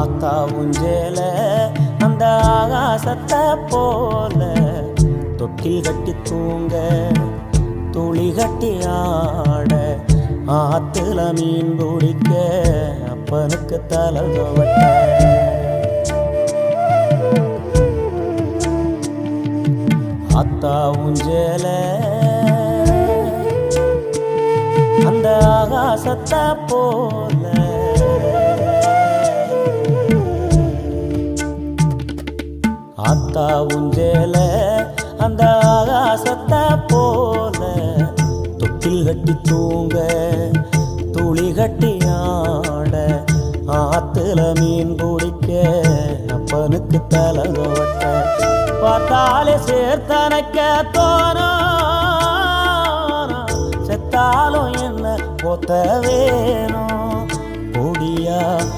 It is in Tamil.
ஆத்தா உஞ்சேல அந்த ஆகாசத்தை போல. தொட்டில் கட்டி தூங்க துளி கட்டி ஆட ஆத்துல மீன் பிடிக்க அப்பனுக்கு தலை துவட்ட. அத்தா உஞ்சேல அந்த ஆகாசத்தை போல. ஆத்தா உஞ்சேல அந்த ஆகாசத்தை போல. தொட்டில் கட்டி தூங்க துளி கட்டி ஆட ஆத்துல மீன் பிடிக்க அப்பனுக்கு தலை தோட்ட பார்த்தாலே சேர்த்தனக்க தோணும் செத்தாலும் என்ன பொத்த வேணும்?